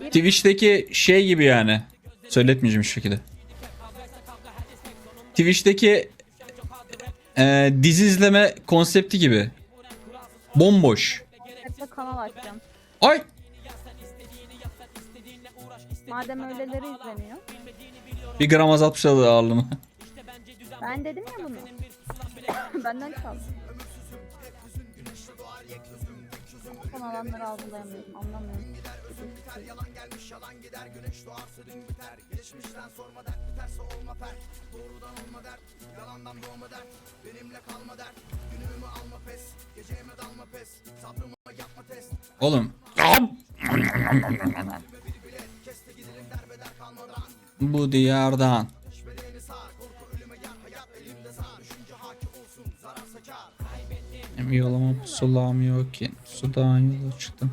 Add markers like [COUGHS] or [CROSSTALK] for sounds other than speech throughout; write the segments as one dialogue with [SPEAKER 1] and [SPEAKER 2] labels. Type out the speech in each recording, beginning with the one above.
[SPEAKER 1] Twitch'teki şey gibi yani. Söyletmeyeceğim hiçbir şekilde. Twitch'teki e, dizi izleme konsepti gibi. Bomboş.
[SPEAKER 2] Hep kanal açacağım.
[SPEAKER 1] Ay
[SPEAKER 2] Madem öyleleri izleniyor.
[SPEAKER 1] bir gram azaltmışlar ağırlığını.
[SPEAKER 2] Ben dedim ya bunu. [LAUGHS] Benden çal. Son alanları algılayamıyorum. Anlamıyorum.
[SPEAKER 1] Sözün biter yalan gelmiş yalan gider Güneş doğarsa dün biter. Geçmişten sorma dert biterse olma pert Doğrudan olma dert Yalandan doğma dert. Benimle kalma dert Günümü alma pes.
[SPEAKER 3] Geceme dalma pes Sabrıma yapma test.
[SPEAKER 1] Oğlum. Bu diyardan. Yoluma pusulam ki. Sudan yola çıktım.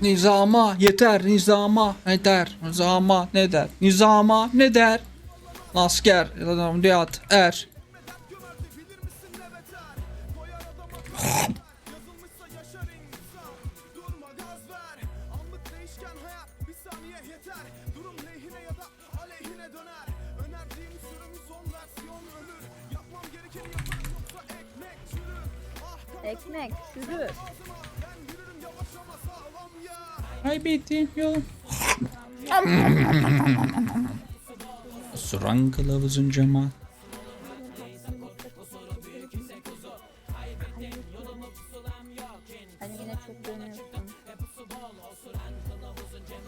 [SPEAKER 1] Nizama yeter nizama ne der? Nizama ne der? Nizama ne der? Asker diyat er
[SPEAKER 2] Ekmek, sürü.
[SPEAKER 1] kaybettim yolum Suran kılavuzun cemaat
[SPEAKER 2] Hani yine çok dönüyorsun.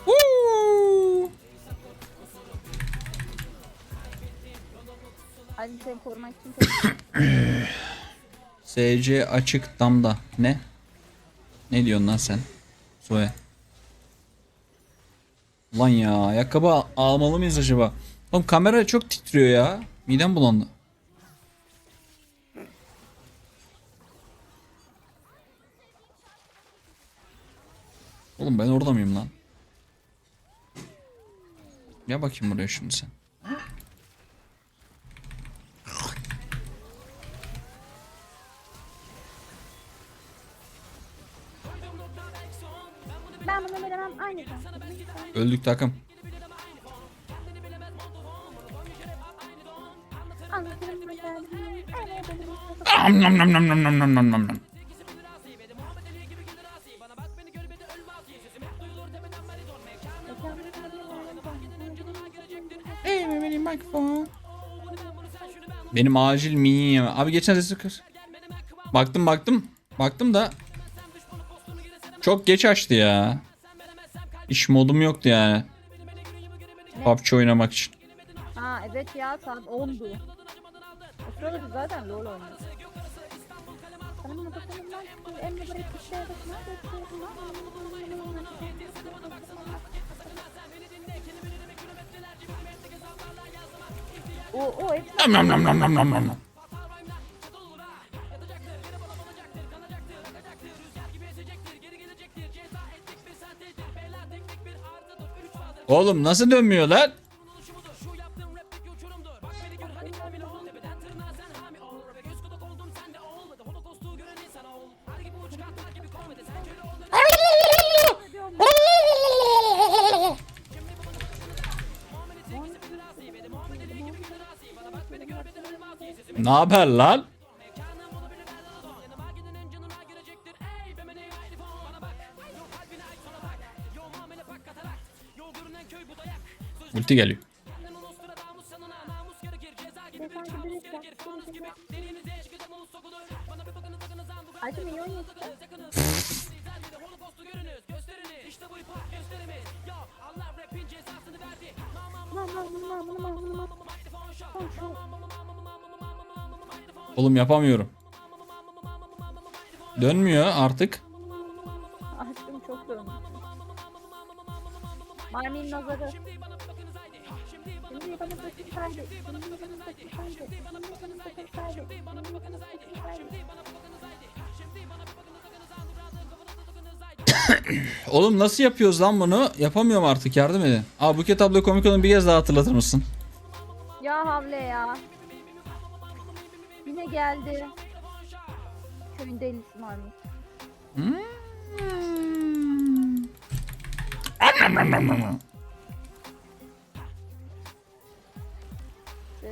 [SPEAKER 1] Huu!
[SPEAKER 2] Ali seni korumak için [CLEARS THROAT]
[SPEAKER 1] SC açık damda ne? Ne diyorsun lan sen? Zoe Lan ya ayakkabı al- almalı mıyız acaba? Oğlum kamera çok titriyor ya. Midem bulandı. Oğlum ben orada mıyım lan? Gel bakayım buraya şimdi sen.
[SPEAKER 2] Bilemem aynı kan.
[SPEAKER 1] Öldük takım.
[SPEAKER 2] Anlatırım?
[SPEAKER 1] Am nam nam nam nam nam nam nam nam nam. Benim acil minyon yeme. Abi geçen sesi kır. Baktım baktım. Baktım da. Çok geç açtı ya. İş modum yoktu yani. PUBG oynamak için.
[SPEAKER 2] Ha evet ya saat 10'du. O sırada biz zaten LoL oynuyoruz. O o hepsi
[SPEAKER 1] Nam nam nam nam nam nam nam. Oğlum nasıl dönmüyor lan? Ne haber lan?
[SPEAKER 2] Lan şu-
[SPEAKER 1] Oğlum yapamıyorum. Dönmüyor artık.
[SPEAKER 2] Aşkım çok dönmüş. Marmin nazarı. [COUGHS]
[SPEAKER 1] Oğlum nasıl yapıyoruz lan bunu? Yapamıyorum artık yardım edin. Aa Buket abla komik olan bir kez daha hatırlatır mısın?
[SPEAKER 2] Ya havle ya. Yine geldi. Köyün delisi Marmin.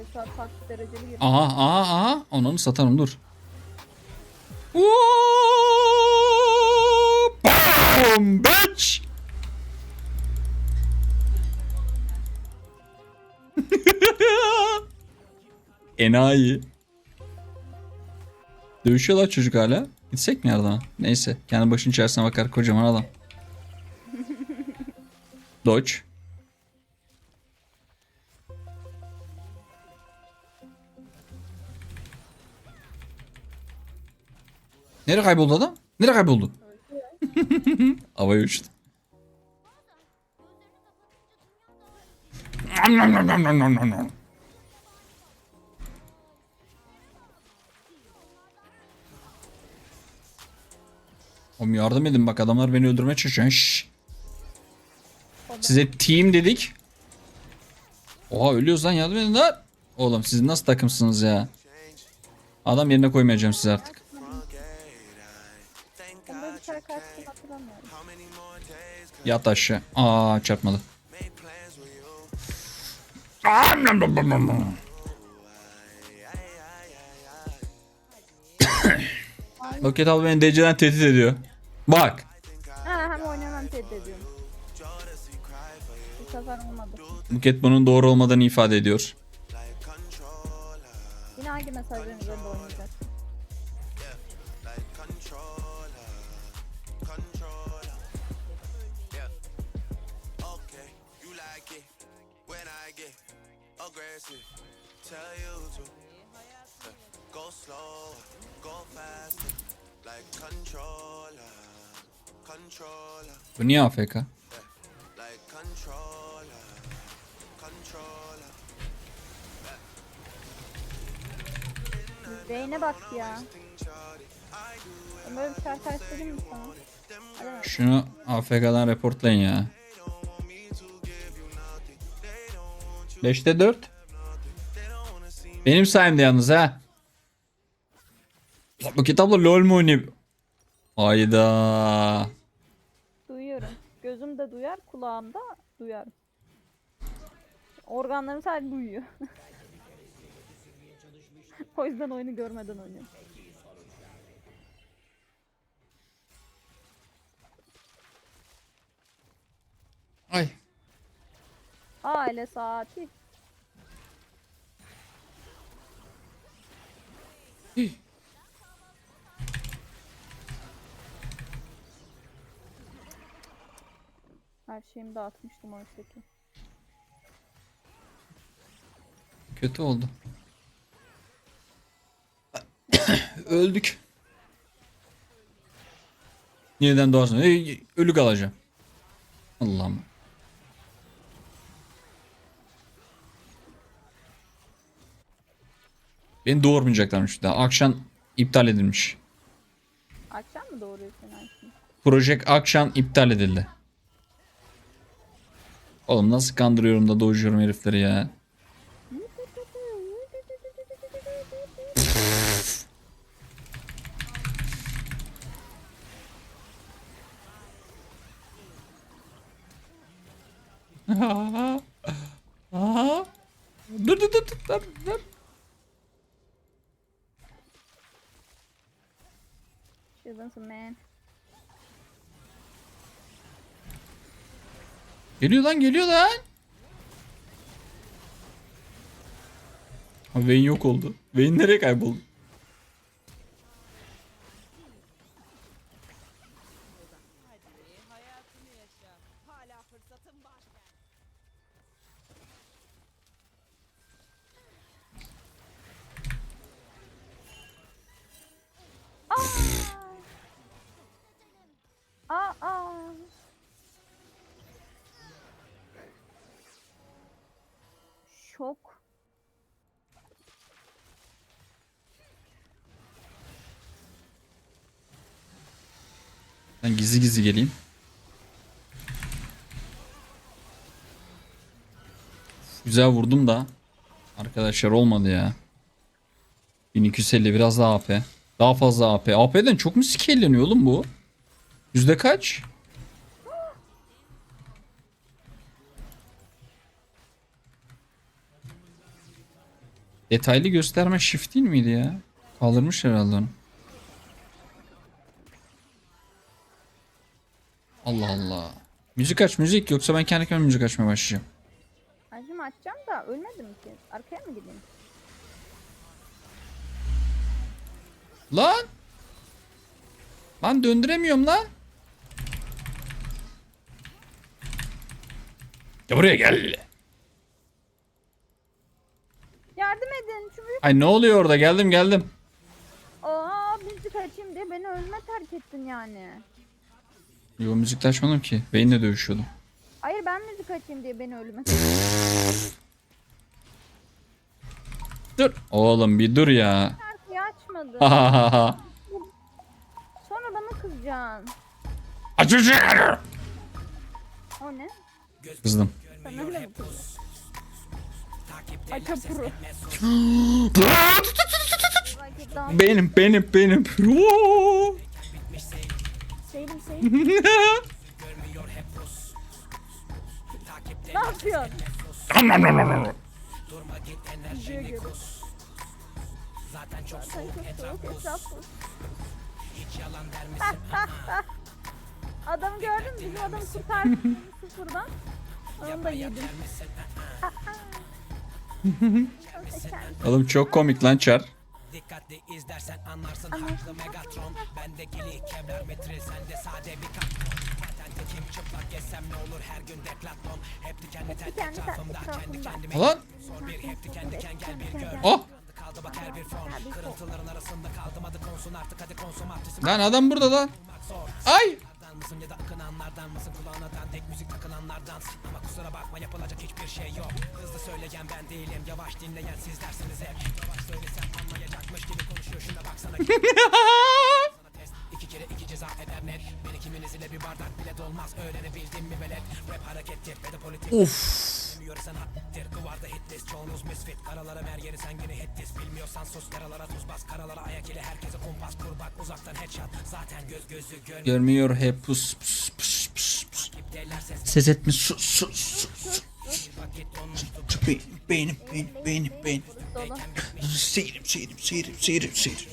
[SPEAKER 2] Resat farklı dereceli bir
[SPEAKER 1] Aha aha aha. Onu satarım dur. Bam bitch. [LAUGHS] Enayi. Dövüşüyorlar çocuk hala. Gitsek mi yardıma? Neyse. Kendi başının içerisine bakar kocaman adam. Dodge. Nereye kayboldu adam? Nereye kayboldu? [LAUGHS] Havaya uçtu. Oğlum yardım edin bak adamlar beni öldürmeye çalışıyor. Şşş. Size team dedik. Oha ölüyoruz lan yardım edin lan. Oğlum siz nasıl takımsınız ya? Adam yerine koymayacağım sizi artık. Yat aşağı. Aa çarpmadı. [COUGHS] Roket al beni DC'den tehdit ediyor. Bak.
[SPEAKER 2] Ha hem oynayan hem tehdit ediyorum. Bu sefer olmadı.
[SPEAKER 1] Buket bunun doğru olmadığını ifade ediyor. Bu niye AFK?
[SPEAKER 2] Reyne bak ya. Ben böyle bir şarkı açtırayım mı sana? Hadi
[SPEAKER 1] Şunu AFK'dan reportlayın ya. 5'te 4. Benim sayemde yalnız ha. Bu kitapla LoL mu oynayayım? Hayda.
[SPEAKER 2] Duyuyorum. Gözüm de duyar, kulağım da duyar. Organlarım sadece duyuyor. [LAUGHS] o yüzden oyunu görmeden oynuyorum.
[SPEAKER 1] Ay.
[SPEAKER 2] Aile saati. Her şeyimi dağıtmıştım oysa ki.
[SPEAKER 1] Kötü oldu. [COUGHS] Öldük. Yeniden doğarsın. Ey, ölü kalacağım. Allah'ım. Beni doğurmayacaklarmış daha. Akşam iptal edilmiş.
[SPEAKER 2] Akşam mı doğuruyorsun Ayşin?
[SPEAKER 1] Project Akşam iptal edildi. Oğlum nasıl kandırıyorum da doğuruyorum herifleri ya. Aa, aa. Dur dur dur dur, dur dur.
[SPEAKER 2] Çılgınsın man.
[SPEAKER 1] Geliyor lan geliyor lan. Ha, Vayne yok oldu. Vayne nereye kayboldu?
[SPEAKER 2] Çok.
[SPEAKER 1] Ben gizli gizli geleyim. Güzel vurdum da. Arkadaşlar olmadı ya. 1250 biraz daha AP. Daha fazla AP. AP'den çok mu scale'leniyor oğlum bu? Yüzde kaç? Detaylı gösterme shift değil miydi ya? Kaldırmış herhalde onu. Allah Allah. Müzik aç müzik yoksa ben kendi kendime müzik açmaya başlayacağım.
[SPEAKER 2] Acım açacağım da ölmedim ki. Arkaya mı gideyim?
[SPEAKER 1] Lan! Lan döndüremiyorum lan. Ya buraya gel.
[SPEAKER 2] Yardım edin. Şu büyük...
[SPEAKER 1] Ay ne oluyor orada geldim geldim.
[SPEAKER 2] Aa müzik açayım diye beni ölüme terk ettin yani.
[SPEAKER 1] Yo müzik de açmadım ki. Beyinle dövüşüyordum.
[SPEAKER 2] Hayır ben müzik açayım diye beni ölüme
[SPEAKER 1] Dur. Oğlum bir dur ya.
[SPEAKER 2] Şarkıyı açmadı.
[SPEAKER 1] Aç
[SPEAKER 2] Sonra bana kızacaksın.
[SPEAKER 1] şu-
[SPEAKER 2] O ne?
[SPEAKER 1] Kızdım.
[SPEAKER 2] Sen öyle mi kızdın? Ay kapuru. Belki daha
[SPEAKER 1] Benim benim benim.
[SPEAKER 2] Şeydim. [LAUGHS] ne yapıyorsun? Zaten çok soğuk. Adamı gördün mü? Bizim adamı [LAUGHS] kurtardık sıfırdan. Onu da yedim. [LAUGHS]
[SPEAKER 1] Oğlum çok komik lan çar.
[SPEAKER 4] Dikkatli izlersen anlarsın. Haklı Megatron. Bendekili kevlar metril sende sade bir katron Patente kim çıplak gezsem ne olur? Her gün deklaton Hep dikenli tel etrafımda kendi kendime
[SPEAKER 1] Lan.
[SPEAKER 4] Sor bir hep diken diken gel bir gör
[SPEAKER 1] Oh.
[SPEAKER 4] Kaldı bak her bir form. Kırıntıların arasında kaldım hadi konsun artık hadi konsum artık
[SPEAKER 1] Lan adam burada lan. Ay.
[SPEAKER 4] Onlardan mısın ya da akınanlardan mısın? Kulağına dan tek müzik takılanlardan. Ama kusura bakma yapılacak hiçbir şey yok. Hızlı söyleyen ben değilim yavaş dinleyen sizlersiniz hep. Yavaş söylesem anlayacakmış gibi konuşuyor. Şuna baksana [LAUGHS] iki kere iki ceza eder net. Beni kiminiz ile bir bardak bile dolmaz. Öğrenebildim mi velet? Rap harekettir ve de politik
[SPEAKER 1] Of.
[SPEAKER 4] Bilmiyor sen hattir Kıvarda hitlist çoğunuz misfit Karalara mer yeri sen yine hitlis Bilmiyorsan sus karalara tuz bas Karalara ayak ile herkese kumpas kur bak uzaktan headshot Zaten göz gözü görmüyor
[SPEAKER 1] Görmüyor hep pus pus pus pus pus.
[SPEAKER 4] Ses
[SPEAKER 1] etme sus sus sus. benim benim benim.
[SPEAKER 2] Dolu.
[SPEAKER 1] Seyrim seyrim seyrim seyrim seyrim.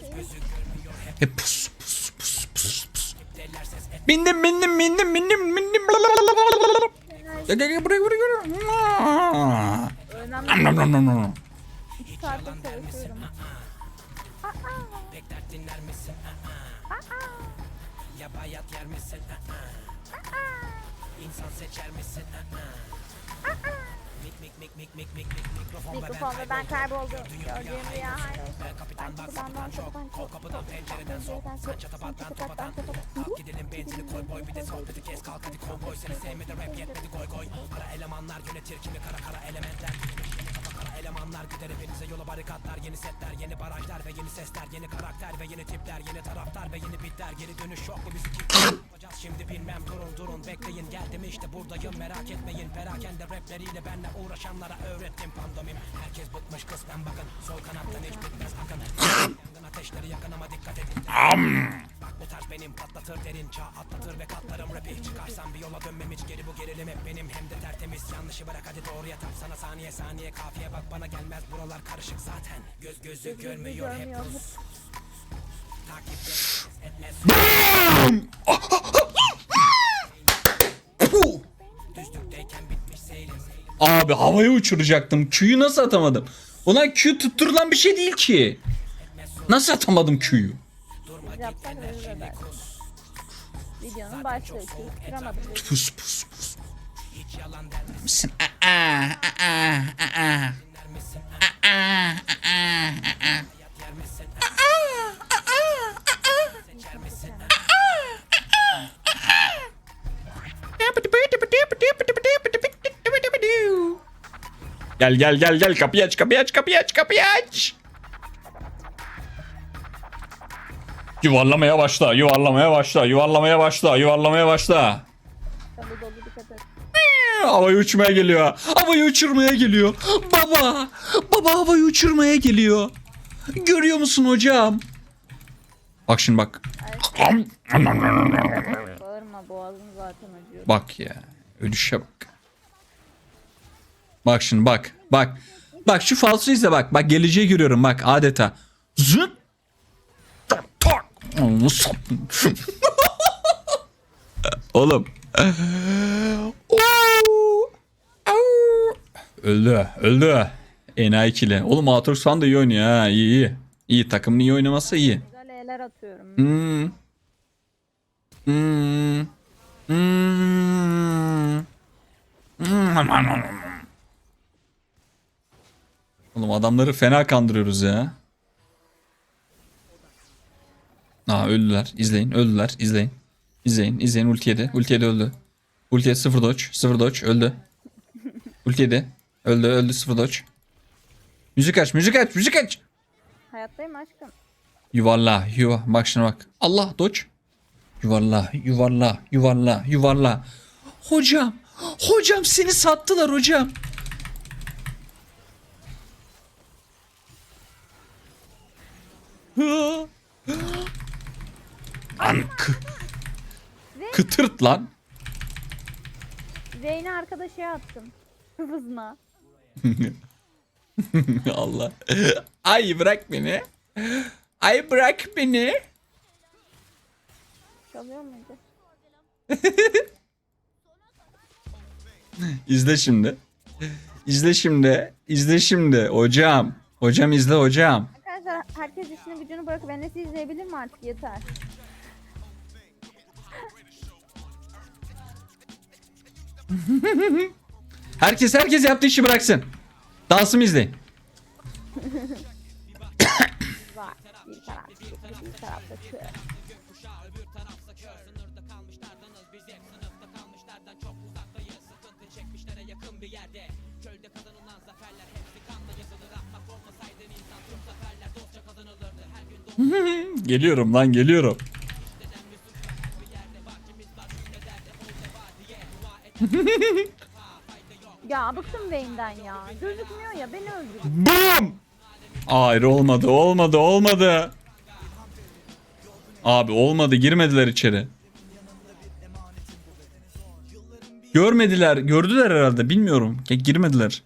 [SPEAKER 1] Hep pus pus pus pus pus. Bindim bindim bindim bindim bindim. Gel gel gel buraya buraya buraya.
[SPEAKER 2] Önemli
[SPEAKER 1] Nom nom nom nom
[SPEAKER 2] iki saattir çalışıyorum.
[SPEAKER 4] Pek dert dinler misin? Ya bayat yer misin? İnsan seçer misin? Mik mik mik mik mik mik mik mikrofon ve ben kayboldum.
[SPEAKER 2] Gördüğüm rüya olsun.
[SPEAKER 4] Ben
[SPEAKER 2] Kapıdan
[SPEAKER 4] çok Kol kapıdan pencereden sok Sen çatabattan topadan gidelim benzini koy boy Bir de sohbeti kes kalk hadi konvoy Seni sevmedi rap yetmedi goy goy Para elemanlar yönetir kimi kara kara elementler kara elemanlar gider hepinize yola barikatlar Yeni setler yeni barajlar ve yeni sesler Yeni karakter ve yeni tipler Yeni taraftar ve yeni bitler Geri dönüş yok bu bizi bilmem Durun durun bekleyin. Geldim işte buradayım. Merak etmeyin. Perakende rapleriyle benle uğraşanlara öğrettim pandomim. Herkes bıkmış kısmen bakın. Sol kanattan hiç bitmez akın Yangın ateşleri yakın ama dikkat edin. Bak bu tarz benim patlatır derin çağ atlatır ve katlarım rapi. Çıkarsam bir yola dönmem hiç geri bu gerilim hep benim. Hem de tertemiz yanlışı bırak hadi doğruya tap Sana saniye saniye kafiye bak bana gelmez. Buralar karışık zaten. Göz gözü görmüyor hep.
[SPEAKER 2] Görmüyor.
[SPEAKER 4] takip etmez
[SPEAKER 1] Puh. Abi havaya uçuracaktım. Q'yu nasıl atamadım? Ulan Q tutturulan bir şey değil ki. Nasıl atamadım Q'yu?
[SPEAKER 2] Yapsan ölür eder. Videonun başlığı tutturamadım.
[SPEAKER 1] Pus pus pus. Misin? Aa, aa, aa, aa. Aa, aa, aa, aa. Gel gel gel gel kapıyı aç kapıyı aç kapıyı aç kapıyı aç. Yuvarlamaya başla yuvarlamaya başla yuvarlamaya başla yuvarlamaya başla.
[SPEAKER 2] Dolu dikkat et.
[SPEAKER 1] Havayı uçmaya geliyor. Havayı uçurmaya geliyor. Baba. Baba havayı uçurmaya geliyor. Görüyor musun hocam? Bak şimdi bak.
[SPEAKER 2] Bağırma boğazın zaten acıyor.
[SPEAKER 1] Bak ya. Ölüşe bak. Bak şimdi bak. Bak. Bak şu falso izle bak. Bak geleceği görüyorum bak adeta. Zıp. Tak tak. [LAUGHS] Oğlum. Öldü. Öldü. Enayi ikili. Oğlum Aatrox falan da iyi oynuyor ha. İyi iyi. İyi takımın iyi oynaması iyi.
[SPEAKER 2] Güzel E'ler atıyorum.
[SPEAKER 1] Hmm. Hmm. Hmm. Hmm. Oğlum adamları fena kandırıyoruz ya. Aa öldüler. İzleyin. Öldüler. İzleyin. İzleyin. İzleyin. Ulti yedi. Ulti yedi öldü. Ulti yedi. Sıfır dodge. Sıfır dodge. Öldü. Ulti yedi. Öldü. Öldü. Sıfır dodge. Müzik aç. Müzik aç. Müzik aç.
[SPEAKER 2] Hayattayım aşkım.
[SPEAKER 1] Yuvarla, yuva. Bak şuna bak. Allah doç. Yuvarla, yuvarla, yuvarla, yuvarla. Hocam, hocam seni sattılar hocam. An kı- kıtırt lan.
[SPEAKER 2] Zeyn'i arkadaşa attım. [LAUGHS] Hızına. [LAUGHS]
[SPEAKER 1] Allah. Ay bırak beni. Ay bırak beni.
[SPEAKER 2] Çalıyor muydu? [LAUGHS]
[SPEAKER 1] İzle şimdi. İzle şimdi. İzle şimdi. Hocam. Hocam izle hocam.
[SPEAKER 2] Arkadaşlar herkes işini gücünü bırakıp Enes'i izleyebilir mi artık yeter.
[SPEAKER 1] Herkes herkes yaptığı işi bıraksın. Dansımı izleyin.
[SPEAKER 2] Var. Bir taraf. [LAUGHS]
[SPEAKER 1] Geliyorum lan geliyorum. [LAUGHS]
[SPEAKER 2] Ya bıktım Vayne'den ya. Gözükmüyor ya beni öldürdü.
[SPEAKER 1] Bum! Hayır olmadı olmadı olmadı. Abi olmadı girmediler içeri. Görmediler gördüler herhalde bilmiyorum. Ya, girmediler.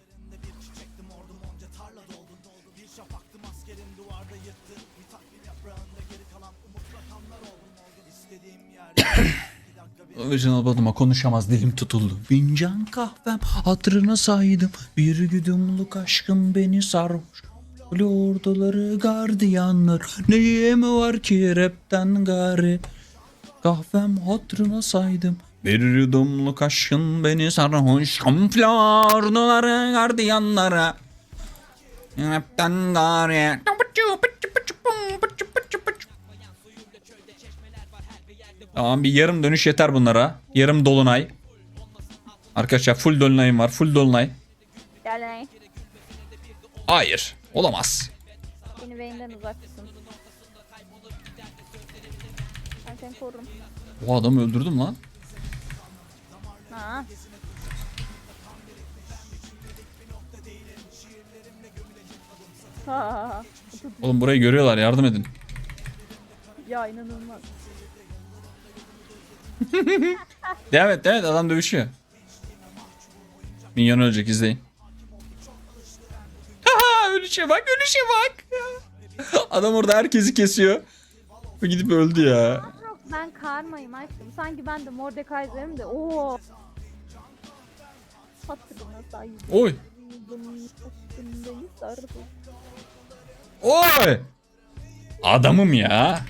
[SPEAKER 1] Original badıma konuşamaz dilim tutuldu. Fincan kahvem hatırına saydım. Bir güdümlük aşkım beni sarhoş. Lordoları gardiyanlar neyim var ki rapten gari. Kahvem hatırına saydım. Bir yudumluk aşkın beni sarhoş. Komplordoları gardiyanlara. Rapten gari. Tamam bir yarım dönüş yeter bunlara. Yarım dolunay. Arkadaşlar full dolunayım var. Full dolunay.
[SPEAKER 2] Lan.
[SPEAKER 1] Hayır. Olamaz.
[SPEAKER 2] Beni Vayne'den uzak tutun. Ben seni korurum.
[SPEAKER 1] O adamı öldürdüm lan.
[SPEAKER 2] Ha. Ha.
[SPEAKER 1] Oğlum burayı görüyorlar yardım edin.
[SPEAKER 2] ya inanılmaz.
[SPEAKER 1] Devam et devam et adam dövüşüyor. Minyon ölecek izleyin. Ölüşe bak ölüşe bak. Adam orada herkesi kesiyor. Bu gidip öldü ya.
[SPEAKER 2] Ben karmayım aşkım. Sanki ben de Mordekaiser'im de. Oo.
[SPEAKER 1] Oy. Oy. Adamım ya.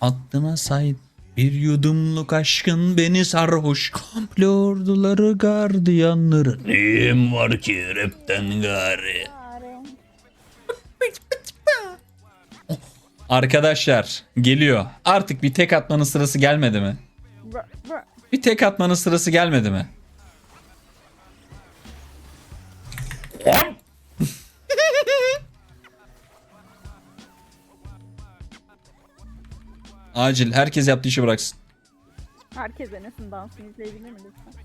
[SPEAKER 1] Hattına say bir yudumluk aşkın beni sarhoş Komplorduları gardiyanları Neyim var ki rapten gari [LAUGHS] Arkadaşlar geliyor artık bir tek atmanın sırası gelmedi mi? Bir tek atmanın sırası gelmedi mi? Acil. Herkes yaptığı işi bıraksın.
[SPEAKER 2] Herkes Enes'in dansını izleyebilir mi lütfen?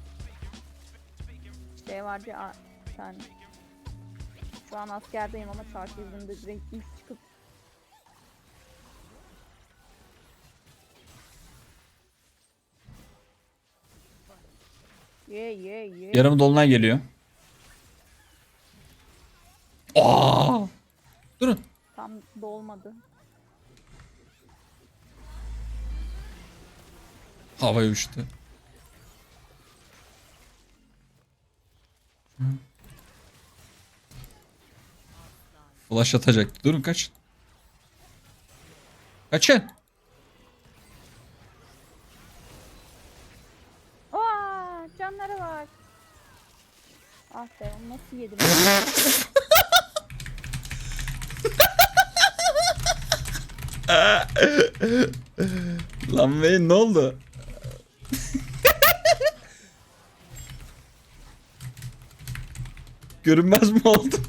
[SPEAKER 2] Şey vardı ya bir tane. Şu an askerdeyim ama şarkı yüzünde direkt ilk çıkıp Ye ye ye.
[SPEAKER 1] Yarım dolunay geliyor. Aa! Durun.
[SPEAKER 2] Tam dolmadı.
[SPEAKER 1] Havaya uçtu. Flash atacaktı. Durun kaçın. Kaçın.
[SPEAKER 2] Aa, canları var. Ah be nasıl yedim?
[SPEAKER 1] Lan Vayne ne oldu? Görünmez mi oldun? [LAUGHS]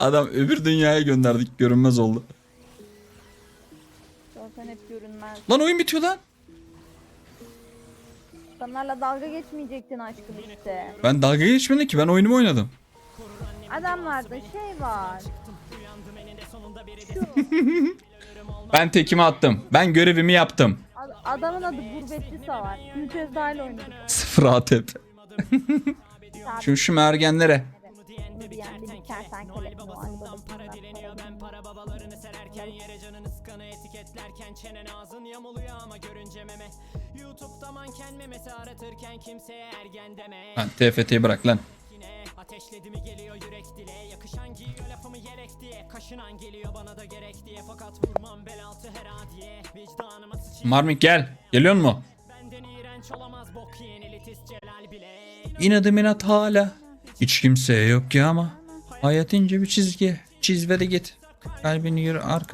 [SPEAKER 1] Adam öbür dünyaya gönderdik görünmez oldu.
[SPEAKER 2] Zaten hep görünmez.
[SPEAKER 1] Lan oyun bitiyor lan.
[SPEAKER 2] Insanlarla dalga geçmeyecektin aşkım işte.
[SPEAKER 1] Ben dalga geçmedim ki ben oyunumu oynadım.
[SPEAKER 2] Adamlarda şey var. [LAUGHS]
[SPEAKER 1] Ben tekimi attım. Ben görevimi yaptım.
[SPEAKER 2] Ad- Adamın adı Gurbetli Savar. Üç Özdağ'la oynadık. [LAUGHS]
[SPEAKER 1] Sıfır ATP. Şu şu mergenlere.
[SPEAKER 2] Bunu diyen bir kertenkele. Noel babasından para
[SPEAKER 4] babalarını sererken yere canını sıkanı etiketlerken çenen ağzın yamuluyor ama görünce meme YouTube'da manken memesi aratırken kimseye ergen deme
[SPEAKER 1] Lan TFT'yi bırak lan.
[SPEAKER 4] Yine ateşledi mi geliyor yürek dile Yakışan Kaşınan geliyor bana da gerek diye Fakat vurmam bel altı her adiye Vicdanıma sıçayım
[SPEAKER 1] Marmik gel. Geliyor mu?
[SPEAKER 4] benden iğrenç olamaz bok yiyen elitist Celal bile
[SPEAKER 1] İnadım inat hala. Hiç kimseye yok ki ama. Hayat ince bir çizgi. Çiz ve de git. Kalbini yürü arka.